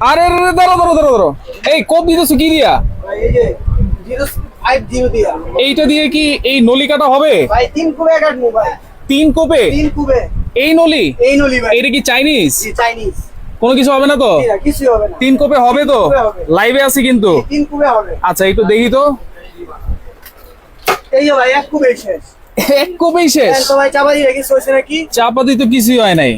আরে আরে, দাঁড়ো দাঁড়ো দাঁড়ো দাঁড়ো এই কোপ দিতেছো কি দিয়া? দিয়া এইটা দিয়ে কি এই নলিকাটা হবে? ভাই তিন কুবে এক ভাই তিন কোপে? তিন কুবে এই নলি? এই নলি ভাই এটা কি চাইনিজ? জি চাইনিজ কোনো কিছু হবে না তো? কিছু হবে না তিন কোপে হবে তো? কোপে। লাইভে আছি কিন্তু। তিন কুবে হবে আচ্ছা একটু দেখি তো। এই ভাই এক কুবে শেষ। এক কোপেই শেষ? তো ভাই চাপা দিয়ে রেখেছি হয়েছে নাকি? চাপাতি তো কিছুই হয় নাই।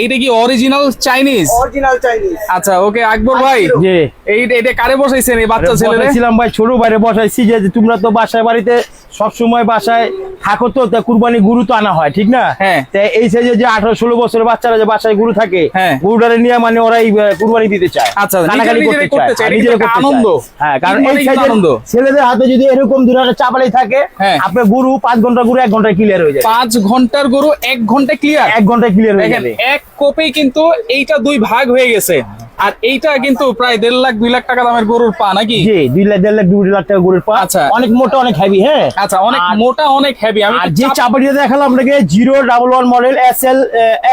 এইটা কি অরিজিনাল চাইনিজ অরিজিনাল চাইনিজ আচ্ছা ওকে আকবর ভাই জি। এই এটা কারে বসাইছেন এই বাচ্চা ছেলে বসাইছিলাম ভাই ছোট বাইরে বসাইছি যে তোমরা তো বাসায় বাড়িতে সব সময় বাসায় থাকো তো তা কুরবানি গুরু তো আনা হয় ঠিক না? হ্যাঁ। তা এই সাইজে যে আঠারো ষোলো বছরের বাচ্চারা যে বাসায় গুরু থাকে হ্যাঁ। গুরুটারে নিয়ে মানে ওরাই কুরবানি দিতে চায়। আচ্ছা, করতে চায়, আনন্দ। হ্যাঁ কারণ এই সাইজের আনন্দ। ছেলেদের হাতে যদি এরকম দুটো চাপালি থাকে হ্যাঁ। আপনার গুরু পাঁচ ঘণ্টা গুরু এক ঘন্টায় ক্লিয়ার হয়ে যায়। পাঁচ ঘণ্টার গরু এক ঘণ্টা ক্লিয়ার এক ঘন্টায় ক্লিয়ার হয়ে দেখেন যাবে। এক কোপেই কিন্তু এইটা দুই ভাগ হয়ে গেছে। আর এইটা কিন্তু প্রায় দেড় লাখ দুই লাখ টাকা দামের গরুর পা নাকি? জি দুই লাখ দেড় লাখ দুই লাখ টাকা গরুর পা। আচ্ছা। অনেক মোটা অনেক হেভি হ্যাঁ? আচ্ছা অনেক মোটা অনেক হেভি আমি যে চাপাটিটা দেখালাম আপনাকে zero double one model S L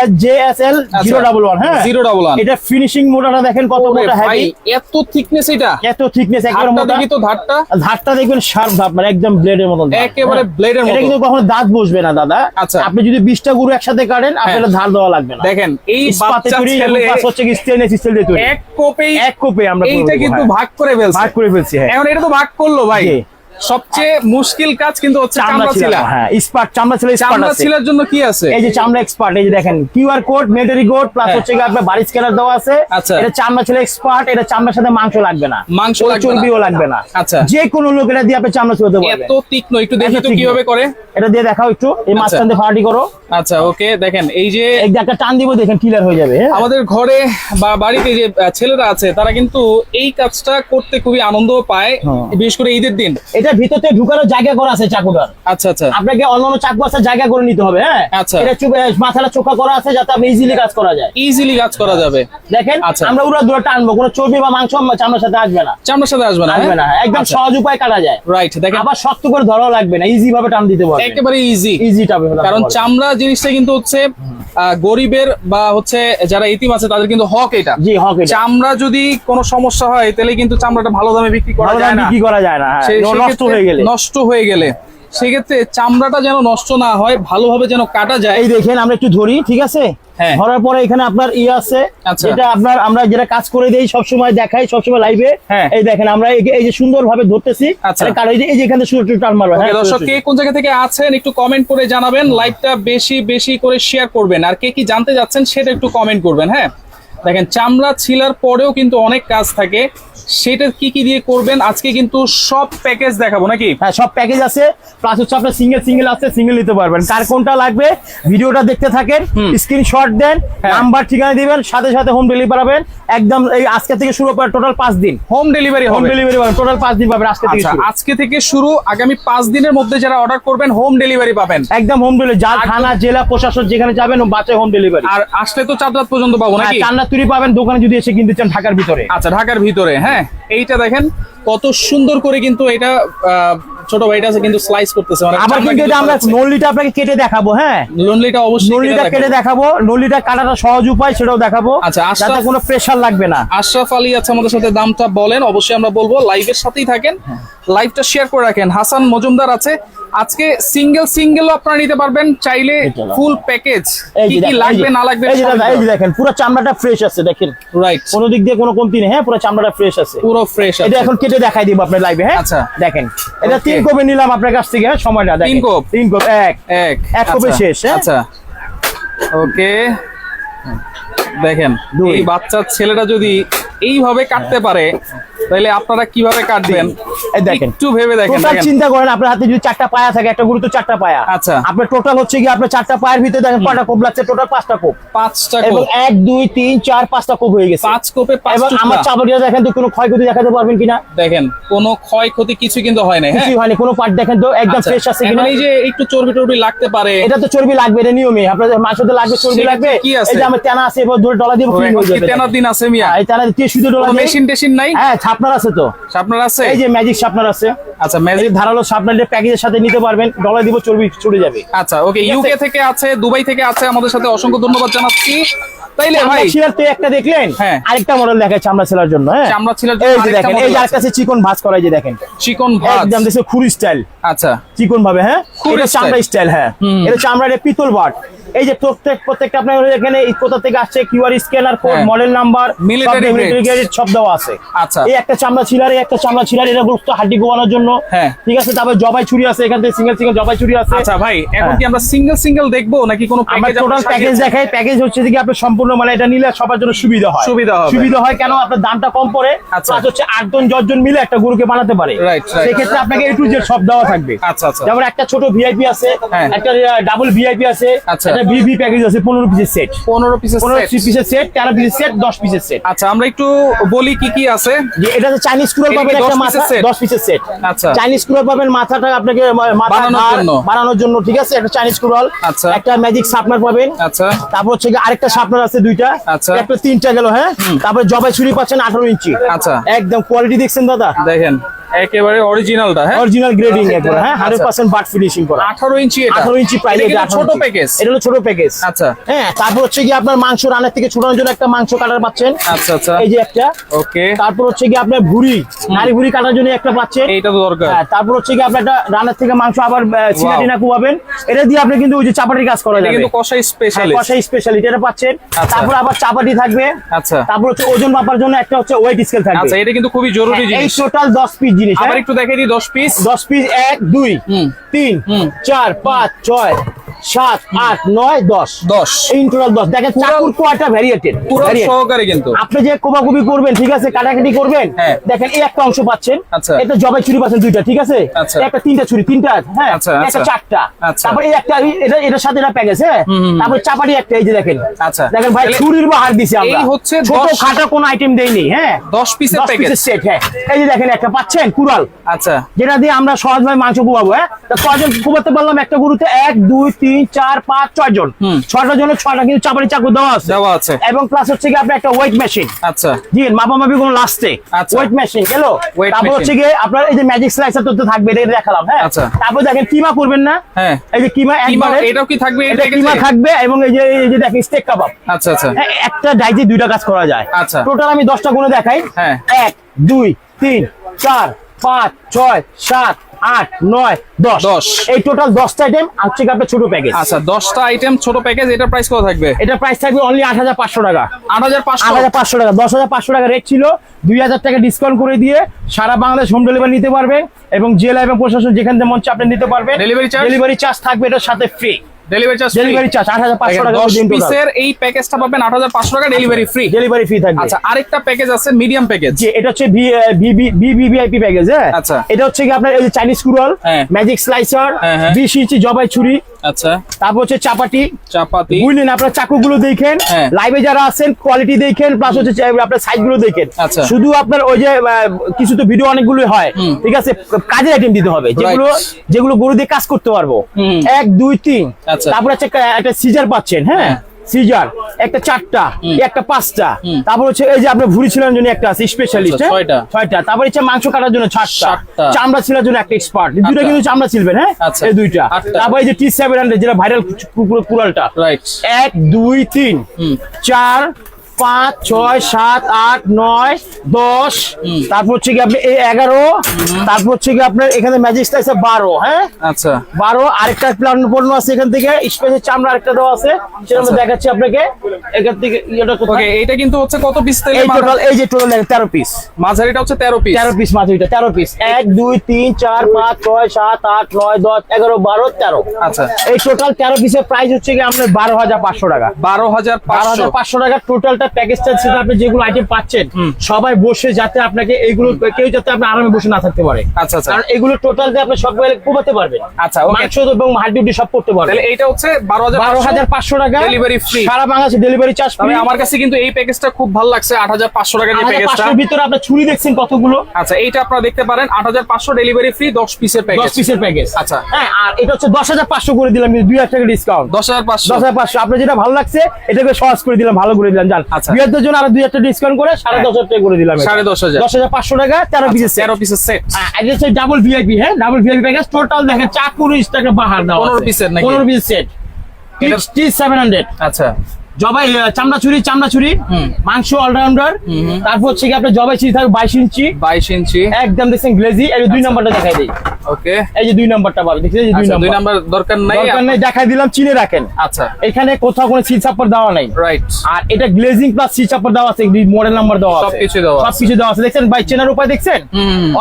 S J S L zero আচ্ছা, ডাবল ওয়ান হ্যাঁ? 011 এটা ফিনিশিং মোটাটা দেখেন কত মোটা হেভি এত থিকনেস এটা? এত থিকনেস মোটা। দেখি তো ধারটা। ধারটা দেখবেন শার্প ধাপ মানে একদম ব্লেডের মতন একেবারে হ্যাঁ। blade এর এটা কিন্তু কখনো দাঁত বসবে না দাদা। আচ্ছা। আপনি যদি বিশটা গরু একসাথে কাটেন আপনার হ্যাঁ। ধার দেওয়া লাগবে না। দেখেন এই বাচ্চা ছেলে হচ্ছে কি স্টেনলেস স্টিল দিয়ে এক কোপে এক কোপে আমরা এইটা কিন্তু হ্যাঁ। ভাগ করে ফেলছি ভাগ করে ফেলছি হ্যাঁ এখন এটা তো ভাগ করল ভাই। সবচেয়ে মুশকিল কাজ কিন্তু হচ্ছে চামড়া ছিলা। হ্যাঁ স্পার্ট চামড়া ছিল চামড়া ছিলার জন্য কি আছে? এই যে চামড়া এক্সপার্ট এই যে দেখেন কিউআর কোড কোড প্লাস। হচ্ছে কি আপনার বাড়ি স্ক্যানার দেওয়া আছে। আচ্ছা। এটা চামড়া ছিল এক্সপার্ট এটা চামড়ার সাথে মাংস লাগবে না। মাংস লাগবে চর্বিও লাগবে না। আচ্ছা। যে কোনো লোক এটা দিয়ে আপনি চামড়া পারবে এত তীক্ষ্ণ একটু দেখি তো কীভাবে করে? এটা দিয়ে দেখাও একটু। এই মাঝখান দিয়ে ফাটি করো। আচ্ছা ওকে দেখেন এই যে একটা টান দিব দেখেন ক্লিয়ার হয়ে যাবে। হ্যাঁ? আমাদের ঘরে বা বাড়িতে যে ছেলেরা আছে তারা কিন্তু এই কাজটা করতে খুবই আনন্দ পায় হ্যাঁ। বিশেষ করে ঈদের দিন। এটা ভিতরতে ঢুকানোর জায়গা করা আছে চাকুটার আচ্ছা আচ্ছা। আপনাকে অন্যান্য চাকু আছে জায়গা করে নিতে হবে হ্যাঁ? আচ্ছা। এটা মাথাটা চোখা করা আছে যাতে আপনি ইজিলি কাজ করা যায়। ইজিলি কাজ করা যাবে। দেখেন আচ্ছা। আমরা উড়া দূরে টানবো কোনো চর্বি বা মাংস চামড়ার সাথে আসবে না। চামড়ার সাথে আসবে না আসবে না একদম সহজ উপায় কাটা যায়। রাইট দেখেন। আবার শক্ত করে ধরাও লাগবে না ইজি ভাবে টান দিতে পারবে। একেবারে ইজি ইজি টাবে কারণ চামড়া জিনিসটা কিন্তু হচ্ছে গরিবের বা হচ্ছে যারা ইতিম আছে তাদের কিন্তু হক এটা। জি হক এটা। চামড়া যদি কোনো সমস্যা হয় তাহলে কিন্তু চামড়াটা ভালো দামে বিক্রি করা যায় না। কি করা যায় না হ্যাঁ, নষ্ট হয়ে গেলে। নষ্ট হয়ে গেলে। সেক্ষেত্রে চামড়াটা যেন নষ্ট না হয় ভালোভাবে যেন কাটা যায়। এই দেখেন আমরা একটু ধরি ঠিক আছে? হ্যাঁ। ধরার পরে এখানে আপনার ই আছে। আচ্ছা। যেটা আপনার আমরা যেটা কাজ করে দেই সব সময় দেখাই সব সময় লাইভে হ্যাঁ। এই দেখেন আমরা এই- যে সুন্দর ভাবে ধরতেছি। আচ্ছা। এই যে এখানে ওকে, হ্যাঁ দর্শক কে কোন জায়গা থেকে আছেন একটু কমেন্ট করে জানাবেন। লাইভটা বেশি বেশি করে শেয়ার করবেন। আর কে কি জানতে যাচ্ছেন সেটা একটু কমেন্ট করবেন হ্যাঁ? দেখেন চামড়া ছিলার পরেও কিন্তু অনেক কাজ থাকে। সেটা কি কি দিয়ে করবেন? আজকে কিন্তু সব প্যাকেজ দেখাবো নাকি? হ্যাঁ সব প্যাকেজ আছে। প্লাস হচ্ছে আপনার সিঙ্গেল সিঙ্গেল আছে সিঙ্গেল নিতে পারবেন। কার কোনটা লাগবে ভিডিওটা দেখতে থাকেন স্ক্রিনশট দেন হ্যাঁ। নাম্বার ঠিকানা দিবেন সাথে সাথে হোম ডেলিভারি পাবেন। একদম এই আজকে থেকে শুরু করে টোটাল পাঁচ দিন। হোম ডেলিভারি হোম ডেলিভারি পাবেন টোটাল পাঁচ দিন পাবেন আজকে থেকে আচ্ছা আজকে থেকে শুরু আগামী পাঁচ দিনের মধ্যে যারা অর্ডার করবেন হোম ডেলিভারি পাবেন। একদম হোম ডেলিভারি যা থানা জেলা প্রশাসন যেখানে যাবেন বাচ্চা হোম ডেলিভারি আর আসলে তো চার রাত পর্যন্ত পাবো নাকি? চান্না তুরি পাবেন দোকানে যদি এসে কিনতে চান ঢাকার ভিতরে। আচ্ছা ঢাকার ভিতরে হ্যাঁ। এইটা দেখেন, কত সুন্দর করে কিন্তু এটা ছোট ভাইটা আছে কিন্তু স্লাইস করতেছে। মানে আবার কিন্তু এটা আমরা নলিটা আপনাকে কেটে দেখাবো হ্যাঁ? অবশ্যই নলিটা কেটে দেখাবো। কাটাটা সহজ উপায় সেটাও দেখাবো। আচ্ছা, যাতে কোনো প্রেশার লাগবে না। আশরাফ আলী আছে আমাদের সাথে দামটা বলেন অবশ্যই আমরা বলব লাইভের সাথেই থাকেন। লাইভটা শেয়ার করে রাখেন। হাসান মজুমদার আছে। আজকে সিঙ্গেল সিঙ্গেল আপনারা নিতে পারবেন। চাইলে ফুল প্যাকেজ কি কি লাগবে না লাগবে এই যে দেখেন পুরো চামড়াটা ফ্রেশ আছে দেখেন। রাইট কোনো দিক দিয়ে কোনো কমতি নেই হ্যাঁ পুরো চামড়াটা ফ্রেশ আছে। পুরো ফ্রেশ এটা এখন কেটে দেখাই দিব আপনার লাইভে হ্যাঁ? আচ্ছা। দেখেন এটা. তিন কোপে নিলাম আপনার কাছ থেকে হ্যাঁ সময়টা তিন কোপ? তিন কোপ এক এক এক কপি আচ্ছা, শেষ, হ্যাঁ? আচ্ছা ওকে দেখেন। এই বাচ্চা ছেলেটা যদি এইভাবে কাটতে পারে তাহলে আপনারা কীভাবে কাটবেন এই দেখেন। একটু ভেবে দেখেন টোটাল চিন্তা করেন আপনার হাতে যদি চারটা পায়া থাকে একটা গুরুত্ব চারটা পায়া। আচ্ছা। আপনার টোটাল হচ্ছে কি আপনার চারটা পায়ের ভিতরে দেখেন কয়টা কোপ লাগছে টোটাল পাঁচটা কোপ। পাঁচটা এবং কোপ। এক দুই তিন চার পাঁচটা কোপ হয়ে গেছে। পাঁচ কোপে পাঁচ এবং আমার। চাবড়িয়া দেখেন তো কোনো ক্ষয়ক্ষতি দেখাতে পারবেন কিনা? দেখেন কোনো ক্ষয়ক্ষতি কিছু কিন্তু হয় না হ্যাঁ? কিছুই হয়নি কোনো পার্ট দেখেন তো একদম আচ্ছা, ফ্রেশ আছে কিনা? এই যে একটু চর্বি টর্বি লাগতে পারে। এটা তো চর্বি লাগবে এটা নিয়মে। আপনাদের মাংসতে লাগবে চর্বি লাগবে। কি আছে? এই যে আমার তেনা আছে এবার ধরে ডলা ক্লিন এখন হয়ে যাবে। তেনার দিন আছে মিয়া? হ্যাঁ, এই তেনা দিয়ে শুধু ডলা মেশিন টেশিন নাই? হ্যাঁ ছাপনার আছে তো? শাপনার আছে? এই যে ম্যাজিক শার্পনার আছে। আচ্ছা ম্যাজিক ধারালো শার্পনার প্যাকেজের সাথে নিতে পারবেন। ডলার দিব চর্বি ছুটে যাবে। আচ্ছা ওকে ইউকে থেকে আছে দুবাই থেকে আছে আমাদের সাথে অসংখ্য ধন্যবাদ জানাচ্ছি। তাইলে ভাই ছিলার তো একটা দেখলেন? হ্যাঁ। আরেকটা মডেল দেখায় চামড়া ছেলার জন্য হ্যাঁ? আমরা ছিলার জন্য এই যে দেখেন এই যে আছে। আর কাছে চিকন ভাঁজ করা যে দেখেন। চিকন ভাঁজ। একদম দেশে খুরি স্টাইল আচ্ছা। চিকন ভাবে হ্যাঁ এটা চামড়া স্টাইল হ্যাঁ। এটা চামড়ার পিতল বাট এই যে প্রত্যেক প্রত্যেকটা আপনার এখানে এই কোথা থেকে আসছে কিউআর স্ক্যানার কোড হ্যাঁ। Model number Military grade। সব দেওয়া আছে আচ্ছা। এই একটা চামড়া ছিলার এই একটা চামড়া ছিলার এটা গুরুত্ব হাড্ডি গোবানোর জন্য হ্যাঁ। ঠিক আছে তারপর জবাই ছুরি আছে এখান থেকে সিঙ্গেল সিঙ্গেল জবাই ছুরি আছে আচ্ছা ভাই এখন হ্যাঁ। কি আমরা সিঙ্গেল সিঙ্গেল দেখব নাকি কোনো প্যাকেজ টোটাল প্যাকেজ দেখাই প্যাকেজ হচ্ছে যে কি আপনার সম্পূর্ণ মানে এটা নিলে সবার জন্য সুবিধা হয় সুবিধা হবে। সুবিধা হয় কেন আপনার দামটা কম পড়ে আচ্ছা। হচ্ছে আটজন দশজন মিলে একটা গরুকে বানাতে পারে Right, right. সেক্ষেত্রে আপনাকে এ টু জেড সব দেওয়া থাকবে আচ্ছা যেমন একটা ছোট ভিআইপি আছে হ্যাঁ। একটা ডাবল ভিআইপি আছে আচ্ছা। একটা ভিভি প্যাকেজ আছে পনেরো পিসের সেট পনেরো পিসের পনেরো। পিসের সেট তেরো পিসের সেট দশ পিসের সেট আচ্ছা আমরা একটু বলি কি কি আছে যে এটা হচ্ছে চাইনিজ পাবেন একটা মাথা? দশ পিসের সেট আচ্ছা। চাইনিজ পাবেন মাথাটা আপনাকে মাথা বানানোর জন্য। ঠিক আছে একটা চাইনিজ আচ্ছা। একটা ম্যাজিক শার্পনার পাবেন আচ্ছা তারপর হচ্ছে আরেকটা শার্পনার আছে দুইটা আচ্ছা। একটা তিনটা গেল হ্যাঁ তারপরে জবাই ছুরি পাচ্ছেন আঠারো ইঞ্চি আচ্ছা। একদম কোয়ালিটি দেখছেন দাদা দেখেন একেবারে অরিজিনালটা হ্যাঁ অরিজিনাল গ্রেডিং একবার হ্যাঁ হান্ড্রেড। পার্সেন্ট বাট ফিনিশিং করা। আঠারো ইঞ্চি এটা। আঠারো ইঞ্চি প্রাইস এটা ছোট প্যাকেজ এটা হলো ছোট প্যাকেজ আচ্ছা। হ্যাঁ তারপর হচ্ছে কি আপনার মাংস রান্নার থেকে ছোটানোর জন্য একটা মাংস কাটার পাচ্ছেন। আচ্ছা আচ্ছা। এই যে একটা। ওকে তারপর হচ্ছে কি আপনার ভুড়ি নারী ভুড়ি কাটার জন্য একটা পাচ্ছেন। এইটা তো দরকার। হ্যাঁ তারপর হচ্ছে কি আপনি একটা রান্নার থেকে মাংস আবার চিনা টিনা কুবাবেন এটা দিয়ে আপনি কিন্তু ওই যে চাপাটির কাজ করা যাবে। কিন্তু কষাই স্পেশালিস্ট কষাই স্পেশালিটি এটা পাচ্ছেন। আচ্ছা। তারপর আবার চাপাটি থাকবে। আচ্ছা। তারপর হচ্ছে ওজন মাপার জন্য একটা হচ্ছে ওয়েট স্কেল থাকবে। আচ্ছা এটা কিন্তু খুবই জরুরি এই জিনিস। টোটাল দশ পিস জিনিস আবার হ্যাঁ? একটু দিই পিস দশ পিস এক দুই। হুম। তিন চার পাঁচ ছয় সাত আট নয় দশ। দশ। ইন টোটাল দশ। দেখেন চাকুর কোয়াটা ভ্যারিয়েটেড পুরো সহকারে কিন্তু। আপনি যে কোবাকুবি করবেন ঠিক আছে কাটাকাটি করবেন হ্যাঁ। দেখেন এই একটা অংশ পাচ্ছেন। আচ্ছা। এটা জবাই ছুরি পাচ্ছেন দুইটা ঠিক আছে? আচ্ছা। একটা তিনটা ছুরি তিনটা হ্যাঁ আচ্ছা, একটা। চারটা। তারপর এই একটা এটা এটার সাথে এটা প্যাকেজ হ্যাঁ? তারপর চাপাটি একটা এই যে দেখেন। আচ্ছা। দেখেন ভাই ছুরির বাহার দিছি আমরা। এই হচ্ছে ছোট খাটো কোনো আইটেম দেইনি হ্যাঁ? দশ পিসের প্যাকেজ পিসের সেট হ্যাঁ। এই যে দেখেন একটা পাচ্ছেন কুড়াল। আচ্ছা। যেটা দিয়ে আমরা সহজ সহজভাবে মাংস কুবাবো। হ্যাঁ? কয়জন কুবাতে পারলাম? একটা গরুতে এক দুই তিন চার পাঁচ ছয় জন। জন্য ছয়টা কিন্তু চাকু দেওয়া আছে। দেওয়া আছে। এবং প্লাস হচ্ছে কি আপনার একটা ওয়েট মেশিন আচ্ছা। জি কোনো লাস্টে। ওয়েট মেশিন গেল? Weight তারপর হচ্ছে গিয়ে আপনার এই যে ম্যাজিক স্লাইসার তো থাকবে এটা দেখালাম হ্যাঁ? আচ্ছা। তারপর দেখেন কিমা করবেন না? হ্যাঁ। এই যে কিমা কিমা একবারে। এটাও কি থাকবে? এটা কিমা থাকবে এবং এই যে এই যে দেখেন স্টেক কাবাব আচ্ছা আচ্ছা। একটা ডাইজে দুইটা কাজ করা যায়। আচ্ছা। টোটাল আমি দশটা গুলো দেখাই। হ্যাঁ। এক দুই তিন চার পাঁচ ছয় সাত আট নয় দশ। দশ। এই টোটাল দশটা আইটেম হচ্ছে আপনার ছোট প্যাকেজ আচ্ছা দশটা আইটেম ছোট প্যাকেজ এটার প্রাইস কত থাকবে? এটা প্রাইস থাকবে অনলি আট হাজার পাঁচশো টাকা। আট হাজার পাঁচশো। আট হাজার পাঁচশো টাকা। দশ হাজার পাঁচশো টাকা রেট ছিল। দুই হাজার টাকা ডিসকাউন্ট করে দিয়ে সারা বাংলাদেশ হোম ডেলিভারি নিতে পারবেন এবং জেলা এবং প্রশাসন যেখান থেকে মন চায় আপনি নিতে পারবেন Delivery charge? ডেলিভারি চার্জ থাকবে এটার সাথে free delivery charge delivery charge টাকা পিসের এই প্যাকেজটা পাবেন আট হাজার পাঁচশো টাকা ডেলিভারি ফ্রি ডেলিভারি ফ্রি থাকবে। আচ্ছা আরেকটা প্যাকেজ আছে মিডিয়াম প্যাকেজ যে এটা হচ্ছে প্যাকেজ হ্যাঁ? আচ্ছা। এটা হচ্ছে কি আপনার এই যে চাইনিজ কুরাল। ম্যাজিক স্লাইসার ইঞ্চি জবাই ছুরি আচ্ছা। তারপর হচ্ছে চাপাটি চাপাতি। বুঝলেন আপনার চাকুগুলো দেখেন হ্যাঁ। লাইভে যারা আছেন কোয়ালিটি দেখেন প্লাস হচ্ছে আপনার সাইজগুলো দেখেন। আচ্ছা। শুধু আপনার ওই যে কিছু তো ভিডিও অনেকগুলো হয়। ঠিক আছে? কাজের আইটেম দিতে হবে। যেগুলো যেগুলো গরু দিয়ে কাজ করতে পারব। এক দুই তিন। তারপরে তারপর হচ্ছে একটা- একটা সিজার পাচ্ছেন হ্যাঁ। সিজার একটা চারটা একটা পাঁচটা। তারপর হচ্ছে এই যে আপনার ভুড়ি ছিলার জন্য একটা আছে স্পেশালিস্ট আচ্ছা, ছয়টা। ছয়টা। তারপর হচ্ছে মাংস কাটার জন্য সাতটা। চামড়া ছিলার জন্য একটা এক্সপার্ট দুটো কিন্তু চামড়া ছিলবেন হ্যাঁ? আচ্ছা। এই দুইটা। তারপর এই যে টি সেভেন হান্ড্রেড যেটা ভাইরাল কুড়ালটা। এক দুই তিন। চার পাঁচ ছয় সাত আট নয় দশ। তারপর হচ্ছে কি আপনি এই এগারো। তারপর হচ্ছে কি আপনার এখানে ম্যাজিক স্টাইসে বারো হ্যাঁ? আচ্ছা। বারো আরেকটা প্ল্যান পণ্য আছে এখান থেকে। স্পেশাল চামড়া আরেকটা দেওয়া আছে। সেটা আমি দেখাচ্ছি আপনাকে। এখান থেকে ইয়েটা ওকে কোথায় এটা কিন্তু হচ্ছে কত পিস তেলে এই টোটাল এই যে টোটাল তেরো পিস মাঝারিটা হচ্ছে তেরো পিস তেরো পিস ওইটা তেরো পিস এক দুই তিন চার পাঁচ ছয় সাত আট নয় দশ এগারো বারো তেরো। আচ্ছা। এই টোটাল তেরো পিসের প্রাইস হচ্ছে কি আপনার বারো হাজার পাঁচশো টাকা। বারো হাজার বারো হাজার পাঁচশো। টাকা টোটালটা প্যাকেজটা আপনি যেগুলো আইটেম পাচ্ছেন সবাই বসে যাতে আপনাকে এইগুলো কেউ যাতে আপনি আরামে বসে না থাকতে পারে। আচ্ছা আচ্ছা। কারণ এগুলো টোটাল দিয়ে আপনি সব কোবাতে পারবেন। আচ্ছা, মাংস এবং হাড্ডি সব করতে পারবেন। তাহলে এইটা হচ্ছে বারো হাজার বারো হাজার পাঁচশো টাকা Delivery free। সারা বাংলাদেশে ডেলিভারি চার্জ তবে আমার কাছে কিন্তু এই প্যাকেজটা খুব ভালো লাগছে টাকার যে প্যাকেজটা ভিতরে আপনার ছুরি দেখছেন কতগুলো? আচ্ছা এইটা আপনারা দেখতে পারেন আট হাজার পাঁচশো ডেলিভারি ফ্রি দশ পিসের দশ প্যাকেজ পিসের প্যাকেজ আচ্ছা। হ্যাঁ আর এটা হচ্ছে দশ হাজার পাঁচশো করে দিলাম দুই হাজার টাকা ডিসকাউন্ট দশ হাজার পাঁচশো। দশ হাজার পাঁচশো। আপনার যেটা ভালো লাগছে এটাকে সহজ করে দিলাম ভালো করে দিলাম জান। আচ্ছা। বিয়েদের জন্য আরও দুই হাজার ডিসকাউন্ট করে সাড়ে দশ হাজার টাকা করে দিলাম সাড়ে দশ হাজার। দশ হাজার পাঁচশো টাকা তেরো পিসের তেরো পিসের সেট ডাবল ভিআইপি হ্যাঁ? ডাবল ভিআইপি প্যাকেজ টোটাল দেখেন চাকুর টাকা বাহার দেওয়া 15 piece পনেরো পিস সেট এটার- সেভেন হান্ড্রেড আচ্ছা। জবাই চামড়া চুরি চামড়া চুরি মাংস অলরাউন্ডার তারপর হচ্ছে কি আপনার জবাই চিড়ি থাকবে বাইশ ইঞ্চি। বাইশ ইঞ্চি। একদম দেখছেন গ্লেজি এই যে দুই নাম্বারটা দেখাই দিই। ওকে। এই যে দুই নাম্বারটা পাবে দেখছেন এই যে দুই আচ্ছা দুই নাম্বার। নাম্বার দরকার নাই দরকার নেই দেখাই দিলাম চিনে রাখেন। আচ্ছা। এখানে কোথাও কোনো সিল চাপড় দেওয়া নাই। রাইট আর এটা গ্লেজিং প্লাস সিল চাপড় দেওয়া আছে মডেল নাম্বার দেওয়া আছে। সবকিছু দেওয়া আছে। সবকিছু দেওয়া আছে দেখছেন? ভাই চেনার উপায় দেখছেন।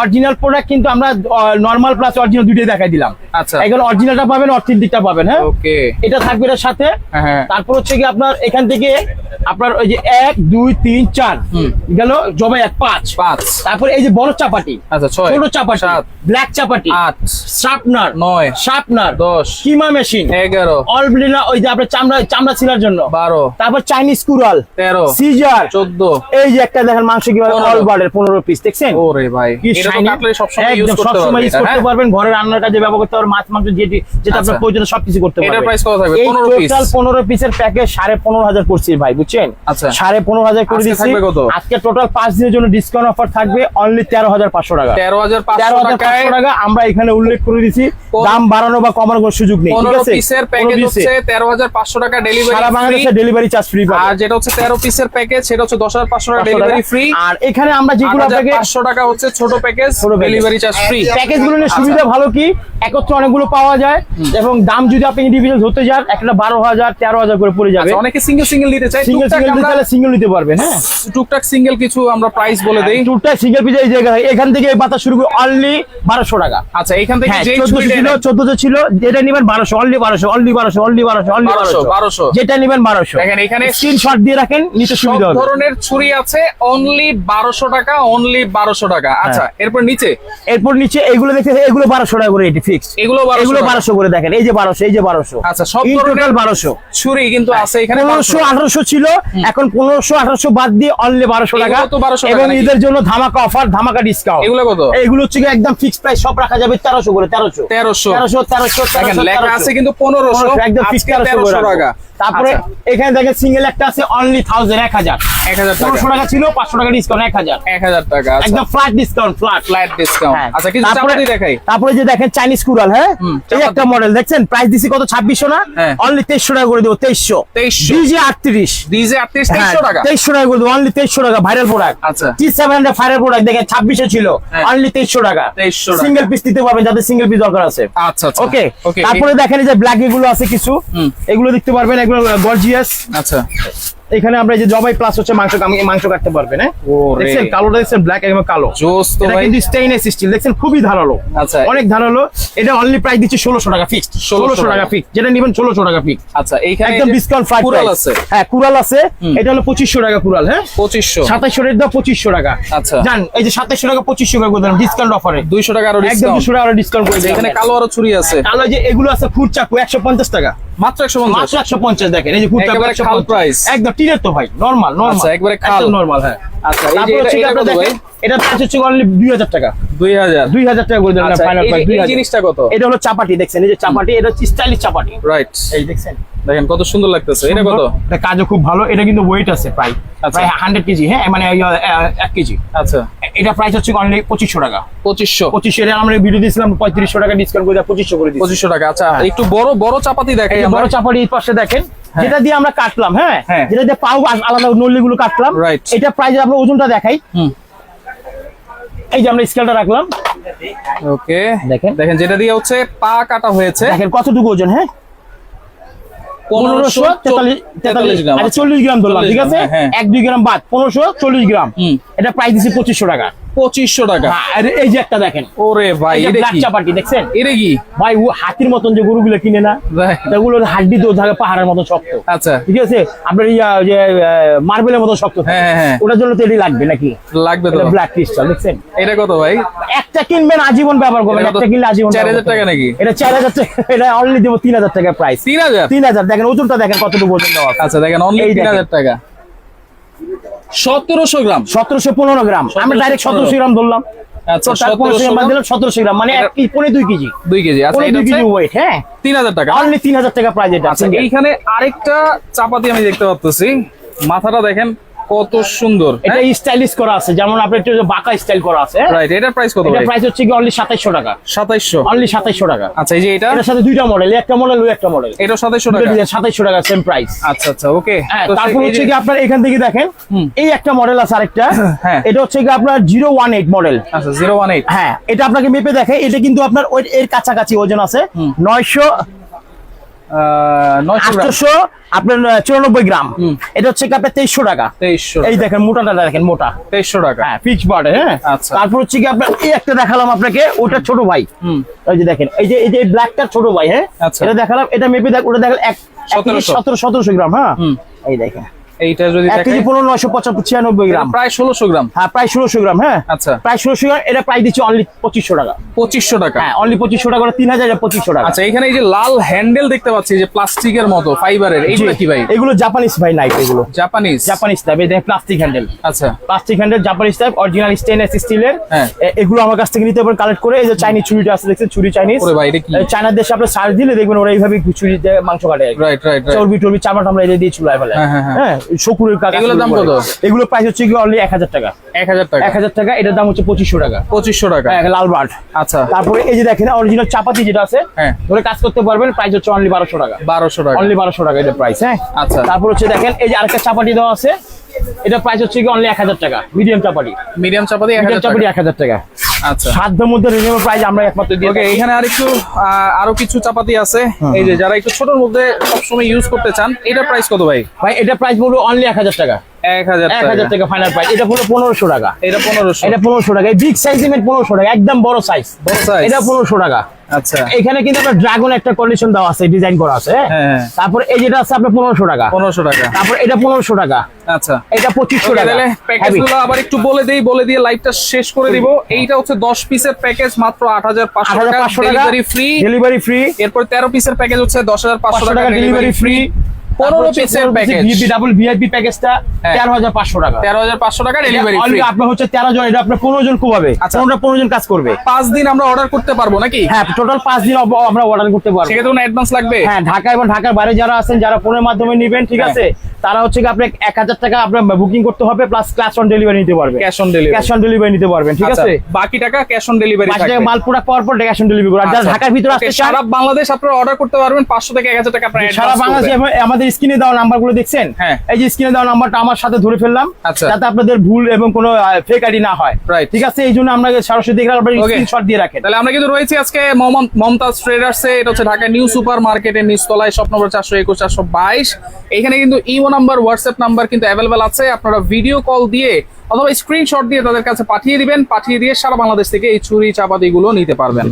অরিজিনাল প্রোডাক্ট কিন্তু আমরা নর্মাল প্লাস অরিজিনাল দুইটাই দেখাই দিলাম। আচ্ছা। এখানে অরিজিনালটা পাবেন অথেন্টিকটা পাবেন হ্যাঁ? ওকে এটা থাকবে এটার সাথে। হ্যাঁ তারপর হচ্ছে কি আপনার এখান থেকে আপনার ওই যে এক দুই তিন চার। গেল জবাই এক পাঁচ পাঁচ তারপর এই যে বড় চাপাটি আচ্ছা ছয় ছোট চাপাটি সাত ব্ল্যাক চাপাটি আট শার্পনার নয় শার্পনার দশ কিমা মেশিন এগারো অলব্লিনা ওই যে আপনার চামড়া চামড়া ছিলার জন্য বারো তারপর চাইনিজ কুরাল তেরো সিজার চোদ্দ এই যে একটা দেখেন মাংস পনেরো। অল বার্ডের পনেরো পিস দেখছেন ওরে ভাই কি একদম সবসময় ইউজ করতে হ্যাঁ? পারবেন ঘরের রান্নার কাজে ব্যবহার করতে পারবেন মাছ মাংস যেটি যেটা আপনার আচ্ছা। প্রয়োজন সবকিছু করতে পারবেন এটার price কত থাকবে? এই 15 piece? টোটাল পনেরো পিসের প্যাকেজ সাড়ে পনেরো হাজার করছি ভাই বুঝছেন? আচ্ছা। সাড়ে পনেরো হাজার করে দিচ্ছি আজকে টোটাল পাঁচ দিনের জন্য ডিসকাউন্ট অফার থাকবে অনলি তেরো হাজার পাঁচশো টাকা। তেরো হাজার তেরো হাজার পাঁচশো টাকা আমরা এখানে উল্লেখ করে দিচ্ছি দাম বাড়ানো বা কমানোর কোনো সুযোগ নেই ঠিক আছে? পিসের প্যাকেজ হচ্ছে তেরো হাজার পাঁচশো টাকা সারা বাংলাদেশে ডেলিভারি চার্জ ফ্রি আর যেটা হচ্ছে তেরো পিসের প্যাকেজ সেটা হচ্ছে দশ হাজার পাঁচশো টাকা ডেলিভারি ফ্রি আর এখানে আমরা যেগুলো আপনাকে পাঁচশো টাকা হচ্ছে ছোট প্যাকেজ ডেলিভারি চার্জ ফ্রি প্যাকেজগুলো সুবিধা ভালো কি? একত্র অনেকগুলো পাওয়া যায় এবং দাম যদি আপনি ইন্ডিভিজুয়াল ধরতে যান একটা বারো হাজার তেরো হাজার করে পড়ে যাবে। আচ্ছা, অনেকে সিঙ্গেল সিঙ্গেল নিতে চাই। সিঙ্গেল সিঙ্গেল নিতে সিঙ্গেল নিতে পারবেন হ্যাঁ? টুকটাক সিঙ্গেল কিছু আমরা প্রাইস বলে দেই। টুরটা সিঙ্গেল পিজা এই জায়গায় এখান থেকে এই শুরু করে অনলি বারোশো টাকা। আচ্ছা এখান থেকে হ্যাঁ যে চোদ্দশো ছুরিটা ছিল নেন, চোদ্দশো ছিল যেটা নিবেন বারোশো অনলি বারোশো অনলি বারোশো অনলি বারোশো অনলি 1200, যেটা নিবেন বারোশো। দেখেন এখানে স্ক্রিনশট দিয়ে রাখেন নিতে সুবিধা হবে। ধরনের ছুরি আছে অনলি বারোশো টাকা অনলি বারোশো টাকা। হ্যাঁ। আচ্ছা এরপর নিচে? এরপর নিচে এগুলো দেখতে এগুলো বারোশো টাকা করে এটি ফিক্স এগুলো 1200 এগুলো টাকা। বারোশো করে দেখেন এই যে বারোশো এই যে বারোশো। আচ্ছা সব ধরনের টোটাল বারোশো। ছুরি কিন্তু আছে এখানে পনেরোশো আঠারোশো ছিল। এখন পনেরোশো আঠারোশো বাদ দিয়ে অনলি বারোশো টাকা। তো 1200 টাকা এবং ঈদের জন্য ধামাকা অফার ধামাকা ডিসকাউন্ট এগুলো কত? এগুলো হচ্ছে একদম ফিক্স প্রাইস সব রাখা যাবে তেরোশো করে তেরোশো। তেরোশো। তেরোশো তেরোশো আছে কিন্তু পনেরোশো একদম ফিক্স তেরোশো টাকা। তারপরে এখানে দেখেন সিঙ্গেল একটা আছে অনলি থাউজেন্ড এক হাজার। এক হাজার পনেরোশো টাকা ছিল পাঁচশো টাকা ডিসকাউন্ট এক হাজার। এক হাজার টাকা আচ্ছা। একদম flat discount flat flat discount আচ্ছা কিছু চাপাতি দেখাই। তারপরে যে দেখেন চাইনিজ কুরাল হ্যাঁ? এই একটা মডেল দেখছেন? প্রাইস দিছি কত? ছাব্বিশশো না? হ্যাঁ। অনলি তেইশশো টাকা করে দেবো তেইশশো। 2300 ডিজে আটত্রিশ। ডিজে আটত্রিশ তেইশশো টাকা। তেইশশো টাকা করে দেবো অনলি তেইশশো টাকা ভাইরাল প্রোডাক্ট আচ্ছা। টি সেভেন হান্ড্রেড ভাইরাল প্রোডাক্ট দেখেন ছাব্বিশে ছিল। হ্যাঁ। অনলি তেইশশো টাকা। 2300 টাকা। সিঙ্গেল পিস দিতে পারবেন যাদের সিঙ্গেল পিস দরকার আছে। আচ্ছা আচ্ছা। ওকে ওকে তারপরে দেখেন এই যে ব্ল্যাক এগুলো আছে কিছু। এগুলো দেখতে পারবেন গর্জিয়াস আচ্ছা। এখানে আমরা যে জবাই প্লাস হচ্ছে মাংস মাংস কাটতে পারবেন হ্যাঁ। দেখছেন কালোটা দেখছেন ব্ল্যাক একদম কালো। এটা কিন্তু স্টেইনলেস স্টিল দেখছেন খুবই ধারালো। আচ্ছা। অনেক ধারালো। এটা অনলি প্রাইস দিচ্ছে ষোলোশো টাকা ফিক্সড 1600 ষোলোশো টাকা। ফিক্স যেটা নেবেন ষোলোশো টাকা ফিক্স আচ্ছা এইখানে একদম ডিসকাউন্ট ফাইভ কুড়াল আছে। হ্যাঁ কুরাল আছে। এটা হলো পঁচিশশো টাকা কুরাল হ্যাঁ? পঁচিশশো। সাতাইশশো রেট দাও পঁচিশশো টাকা। আচ্ছা। জান এই যে সাতাইশশো টাকা পঁচিশশো টাকা করে দিলাম ডিসকাউন্ট অফারে দুইশো টাকা আরও একদম ডিসকাউন্ট দুশো টাকা ডিসকাউন্ট করে দিই এখানে কালো আরও ছুরি আছে। কালো যে এগুলো আছে ফুড চাকু একশো পঞ্চাশ টাকা। মাত্র একশো পঞ্চাশ। মাত্র একশো পঞ্চাশ দেখেন এই যে ফুড চাকু একেবারে একশো খাল পঞ্চাশ। price। একদম টিনের তো ভাই নরমাল নরমাল আচ্ছা, একবারে খাল। নর্মাল হ্যাঁ। আচ্ছা এই যে এটা- কত ভাই? এটা প্রাইস হচ্ছে অনলি দুই হাজার টাকা। দুই হাজার। দুই হাজার টাকা করে দিলাম ফাইনাল প্রাইস এই জিনিসটা কত? এটা হলো চাপাটি দেখছেন এই যে চাপাটি এটা হচ্ছে স্টাইলিশ চাপাটি। রাইট এই দেখছেন। দেখেন কত সুন্দর লাগতেছে। এটা কত? এটা কাজও খুব ভালো। এটা কিন্তু ওয়েট আছে প্রায়। আচ্ছা। প্রায় হান্ড্রেড কেজি হ্যাঁ? মানে এক কেজি। আচ্ছা। এটা প্রাইস হচ্ছে অনলি পঁচিশশো টাকা। পঁচিশশো। পঁচিশশো এটা আমরা ভিডিও দিয়েছিলাম পঁয়ত্রিশশো টাকা ডিসকাউন্ট করে পঁচিশশো করে পঁচিশশো টাকা আচ্ছা। হ্যাঁ। একটু বড় বড় চাপাতি এই বড় চাপাটি এই পাশে দেখেন হ্যাঁ। যেটা দিয়ে আমরা কাটলাম হ্যাঁ? হ্যাঁ। যেটা দিয়ে পাও আলাদা নল্লি গুলো কাটলাম. এটা প্রাইস আমরা ওজনটা দেখাই। এই যে আমরা স্কেলটা রাখলাম। ওকে দেখেন। দেখেন যেটা দিয়ে হচ্ছে পা কাটা হয়েছে। দেখেন কতটুকু ওজন হ্যাঁ? পনেরোশো তেতাল্লিশ তেতাল্লিশ গ্রাম আচ্ছা চল্লিশ গ্রাম ধরলাম 40 ঠিক আছে? হ্যাঁ, হ্যাঁ। এক দুই গ্রাম বাদ পনেরোশো চল্লিশ গ্রাম। এটা প্রাইস দিচ্ছি পঁচিশশো টাকা। পঁচিশশো টাকা। হ্যাঁ, আর এই যে একটা দেখেন। ওরে ভাই চাপাটি দেখছেন? এটা কি? ভাই ও হাতির মতন যে গরুগুলো কিনে না সেগুলো হাড্ডি তো থাকে পাহাড়ের মতো শক্ত। আচ্ছা। ঠিক আছে? আপনার ইয়া যে মার্বেলের মতো শক্ত হ্যাঁ, হ্যাঁ। ওটার জন্য তো এটি লাগবে নাকি? লাগবে তো। ব্ল্যাক ক্রিস্টাল দেখছেন? এটা কত ভাই? একটা কিনবেন আজীবন ব্যবহার করবেন। কত? একটা কিনলে আজীবন 4000 ব্যবহার করবেন। টাকা নাকি? এটা চার হাজার টাকা এটা অনলি দেবো তিন হাজার টাকা প্রাইস তিন হাজার? তিন হাজার দেখেন ওজনটা দেখেন কতটুকু ওজন দেওয়া আচ্ছা দেখেন অনলি তিন হাজার টাকা। সতেরোশো গ্রাম। সতেরোশো পনেরো গ্রাম। আমরা ডাইরেক্ট 1700 সতেরোশো গ্রাম ধরলাম। আচ্ছা সতেরোশো গ্রাম। মানে পনেরো দুই কেজি। দুই কেজি। আচ্ছা দুই কেজি ওয়েট হ্যাঁ? তিন হাজার টাকা। অনলি তিন হাজার টাকা প্রাইস এটা। আচ্ছা এইখানে আরেকটা চাপাতি আমি দেখতে পাচ্ছি মাথাটা দেখেন কত সুন্দর। এটা স্টাইলিশ করা আছে যেমন আপনার একটু বাঁকা স্টাইল করা আছে রাইট এটা প্রাইস কত এটা প্রাইস হচ্ছে কি অনলি 2700 টাকা। 2700 অনলি 2700 টাকা। আচ্ছা এই যে এটা? এর সাথে দুইটা মডেল একটা মডেল ওই একটা মডেল এটা 2700 টাকা? 2700 টাকা সেম প্রাইস আচ্ছা আচ্ছা ওকে হ্যাঁ, তারপর হচ্ছে কি আপনার এখান থেকে দেখেন এই একটা মডেল আছে আরেকটা। হ্যাঁ। এটা হচ্ছে কি আপনার 018 মডেল আচ্ছা 018 হ্যাঁ এটা আপনাকে মেপে দেখে এটা কিন্তু আপনার ওই এর কাছাকাছি ওজন আছে 900 আটশো আপনার চুরানব্বই গ্রাম। এটা হচ্ছে আপনার তেইশশো টাকা? তেইশশো এই দেখেন মোটাটা দেখেন মোটা। তেইশশো টাকা। হ্যাঁ হ্যাঁ? আচ্ছা। তারপর হচ্ছে কি আপনার এই একটা দেখালাম আপনাকে ওটা ছোট ভাই। ওই যে দেখেন এই যে এই যে ছোট ভাই হ্যাঁ? আচ্ছা। এটা দেখালাম এটা মেপে দেখ ওটা এক সতেরোশো। সতেরোশো গ্রাম হ্যাঁ? এই দেখেন। এইটা যদি এক কেজি পনেরো নয়শো পঁচাত্তর ছিয়ানব্বই গ্রাম। প্রায় ষোলোশো গ্রাম। হ্যাঁ প্রায় ষোলোশো গ্রাম হ্যাঁ? আচ্ছা। প্রায় ষোলোশো গ্রাম এটা প্রায় দিচ্ছে অনলি পঁচিশশো টাকা। পঁচিশশো টাকা। হ্যাঁ অনলি পঁচিশশো টাকা করে তিন হাজার পঁচিশশো টাকা। আচ্ছা এখানে এই যে লাল হ্যান্ডেল দেখতে পাচ্ছি যে প্লাস্টিকের মতো ফাইবারের এইগুলো কি ভাই? এগুলো জাপানিজ ভাই নাইট এগুলো। জাপানিজ জাপানিজ টাইপ এই দেখেন প্লাস্টিক হ্যান্ডেল আচ্ছা। Plastic handle Japanese type original stainless স্টিলের হ্যাঁ। এগুলো আমার কাছ থেকে নিতে পারেন কালেক্ট করে। এই যে চাইনিজ ছুরিটা আছে দেখছেন? ছুরি চাইনিজ ওরে ভাই, এটা কি? চায়নার দেশে আপনি সার্চ দিলে দেখবেন ওরা এইভাবে ছুরি দিয়ে মাংস কাটে রাইট রাইট চর্বি টর্বি চামড়া টামড়া এটা দিয়ে চুলায় ফেলে। হ্যাঁ, হ্যাঁ, হ্যাঁ। হ্যাঁ শকুরের কাকা এগুলোর দাম কত? এগুলো প্রাইস হচ্ছে কি অনলি এক হাজার টাকা। এক হাজার টাকা। এক হাজার টাকা এটার দাম হচ্ছে পঁচিশশো টাকা। পঁচিশশো টাকা। হ্যাঁ লাল বার্ড। আচ্ছা। তারপরে এই যে দেখেন অরিজিনাল চাপাতি যেটা আছে হ্যাঁ। ধরে কাজ করতে পারবেন প্রাইস হচ্ছে অনলি বারোশো টাকা। বারোশো টাকা। অনলি বারোশো টাকা এটা প্রাইস হ্যাঁ? আচ্ছা। তারপর হচ্ছে দেখেন এই যে আরেকটা চাপাতি দেওয়া আছে এটা প্রাইস হচ্ছে কি অনলি এক হাজার টাকা মিডিয়াম চাপাটি মিডিয়াম চাপাতি মিডিয়াম হাজার চাপাটি টাকা। আচ্ছা। সাধ্যের মধ্যে রিজনেবল প্রাইস আমরা একমাত্র দিয়ে ওকে। এখানে আরেকটু আহ, আরও কিছু চাপাতি আছে। এই যে যারা একটু ছোটর মধ্যে সবসময় ইউজ করতে চান এটা প্রাইস কত ভাই? ভাই এটা প্রাইস বলব অনলি এক হাজার টাকা। এক হাজার টাকা। টাকা ফাইনাল প্রাইস এটা পনেরোশো টাকা। এটা পনেরোশো। এটা পনেরোশো টাকা। বিগ সাইজ পনেরোশো টাকা। একদম বড় সাইজ বড় size? এটা পনেরোশো টাকা। আচ্ছা। এখানে কিন্তু আপনার ড্রাগন একটা কন্ডিশন দেওয়া আছে ডিজাইন করা আছে হ্যাঁ? হ্যাঁ, হ্যাঁ। তারপর এই যেটা আছে আপনার পনেরোশো টাকা। পনেরোশো টাকা। তারপর এটা পনেরোশো টাকা। আচ্ছা। এটা পঁচিশশো টাকা। আবার একটু বলে দেই বলে দিয়ে লাইভটা শেষ করে দিব। এইটা হচ্ছে দশ পিসের প্যাকেজ মাত্র আট হাজার পাঁচশো টাকা। ডেলিভারি ফ্রি ডেলিভারি ফ্রি এরপর তেরো পিসের প্যাকেজ হচ্ছে দশ হাজার পাঁচশো টাকা ডেলিভারি ফ্রি পনেরো পিসের প্যাকেজ ডাবল ভিআইপি প্যাকেজটা হ্যাঁ। তেরো হাজার পাঁচশো টাকা। তেরো হাজার পাঁচশো টাকা ডেলিভারি আপনার হচ্ছে তেরো জন এটা আপনার পনেরো জন খুব হবে। আচ্ছা। পনেরো জন কাজ করবে। পাঁচ দিন আমরা অর্ডার করতে পারব নাকি? হ্যাঁ টোটাল পাঁচ দিন আমরা অর্ডার করতে পারব। সেক্ষেত্রে অ্যাডভান্স লাগবে? হ্যাঁ ঢাকা এবং ঢাকার বাইরে যারা আছেন যারা ফোনের মাধ্যমে নিবেন ঠিক হ্যাঁ। আছে তারা হচ্ছে আপনি এক হাজার টাকা আপনার বুকিং করতে হবে প্লাস ক্যাশ অন ডেলিভারি নিতে পারবে। Cash on delivery cash on delivery নিতে পারবেন ঠিক আছে? বাকি টাকা ক্যাশ অন ডেলিভারি মাল পুরো পাওয়ার পর ক্যাশ অন ডেলিভারি আর যারা ঢাকার ভিতরে আসতে আচ্ছা। সারা বাংলাদেশ আপনারা অর্ডার করতে পারবেন পাঁচশো থেকে এক হাজার টাকা আপনারা সারা বাংলাদেশে করবেন। আমাদের স্ক্রিনে দেওয়া নাম্বারগুলো দেখছেন? হ্যাঁ। এই যে স্ক্রিনে দেওয়া নাম্বারটা আমার সাথে ধরে ফেললাম আচ্ছা। যাতে আপনাদের ভুল এবং কোনো ফেক আইডি না হয়. ঠিক আছে? এই জন্য আমরা সরাসরি দেখলাম আপনার স্ক্রিনশট দিয়ে রাখেন। তাহলে আমরা কিন্তু রয়েছি আজকে মমতাজ ট্রেডার্সে এটা হচ্ছে ঢাকা নিউ সুপার মার্কেটের নিচতলায় শপ নম্বর চারশো একুশ চারশো বাইশ। এখানে কিন্তু ইমো নাম্বার হোয়াটসঅ্যাপ নাম্বার কিন্তু অ্যাভেলেবেল আছে। আপনারা ভিডিও কল দিয়ে অথবা স্ক্রিনশট দিয়ে তাদের কাছে পাঠিয়ে দিবেন। পাঠিয়ে দিয়ে সারা বাংলাদেশ থেকে এই চুরি চাপাতিগুলো নিতে পারবেন।